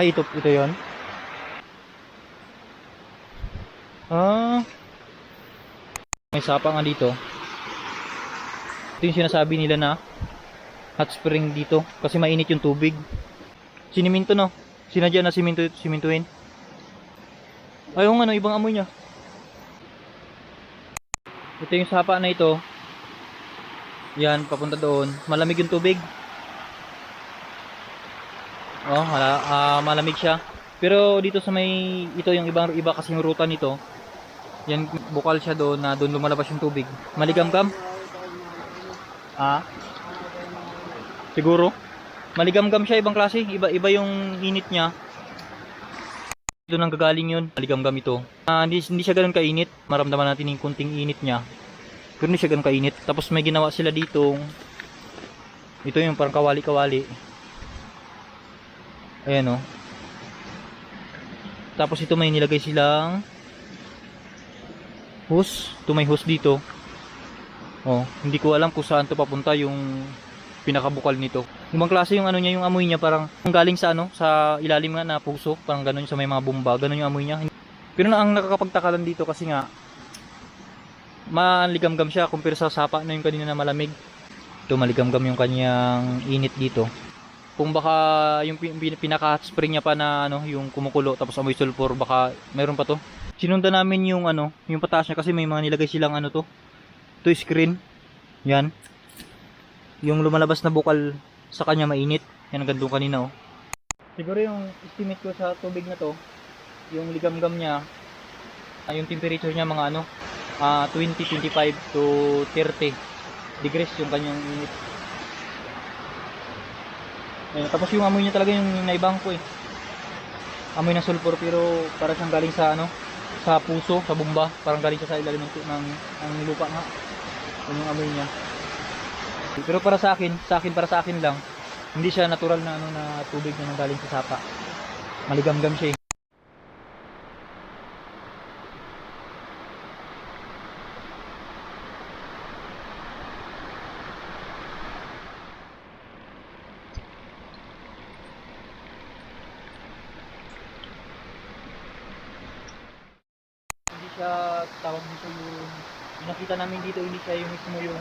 Ay, ito, ito yon. Ah. May sapa nga dito. Ito yung sinasabi nila na hot spring dito kasi mainit yung tubig. Siniminto no. Sinadya na siminto simintuin. Ayaw nga no, ibang amoy niya. Ito yung sapa na ito. Yan, papunta doon. Malamig yung tubig. Oh, mala, ah, malamig siya. Pero dito sa may ito yung ibang iba kasing ruta nito. Yan bukal siya doon na doon lumalabas yung tubig. Maligam-gam. Ah. Siguro. Maligam-gam siya ibang klase. Iba iba yung init niya. Doon ang gagaling yun. Maligam-gam ito. Ah, hindi, hindi siya ganoon kainit. Maramdaman natin yung kunting init niya. Pero hindi siya ganoon kainit. Tapos may ginawa sila dito. Ito yung parang kawali-kawali. Ayan o. Tapos ito may nilagay silang hose. Ito may hose dito. Oh, hindi ko alam kung saan to papunta yung pinakabukal nito. Ibang klase yung ano niya, yung amoy niya parang galing sa ano, sa ilalim nga na puso, parang ganun sa may mga bomba, ganun yung amoy niya. Pero na ang nakakapagtaka lang dito kasi nga maligam-gam siya kumpara sa sapa na yung kanina na malamig. Ito maligam-gam yung kanyang init dito. Kung baka yung pin- pin- pinaka hot spring niya pa na ano, yung kumukulo tapos amoy sulfur, baka meron pa to. Sinundan namin yung ano, yung pataas niya kasi may mga nilagay silang ano to. To screen. Yan. Yung lumalabas na bukal sa kanya mainit. Yan ang gandong kanina oh. Siguro yung estimate ko sa tubig na to, yung ligam-gam niya, ah, yung temperature niya mga ano, ah 20, 25 to 30 degrees yung kanyang init. Ayun, tapos yung amoy niya talaga yung naibang ko eh. Amoy ng sulfur pero para siyang galing sa ano, sa puso, sa bomba, parang galing siya sa ilalim ng, ng, ng lupa nga. Yun yung amoy niya. Pero para sa akin, sa akin para sa akin lang, hindi siya natural na ano na tubig na galing sa sapa. Maligam-gam siya eh. Hindi siya tawag dito yung nakita namin dito hindi siya yung mismo yung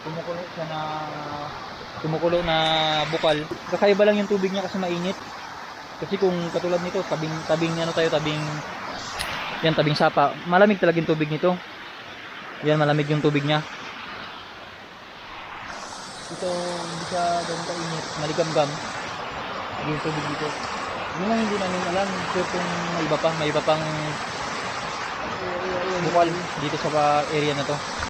kumukulo siya na kumukulo na bukal. Kakaiba lang yung tubig niya kasi mainit. Kasi kung katulad nito, tabing tabing ano tayo, tabing yan tabing sapa. Malamig talaga yung tubig nito. Yan malamig yung tubig niya. Ito hindi siya ganun kainit, maligam-gam. Yung tubig dito. Yun lang hindi namin alam sure kung may iba pa, may iba pang bukal dito sa area na to.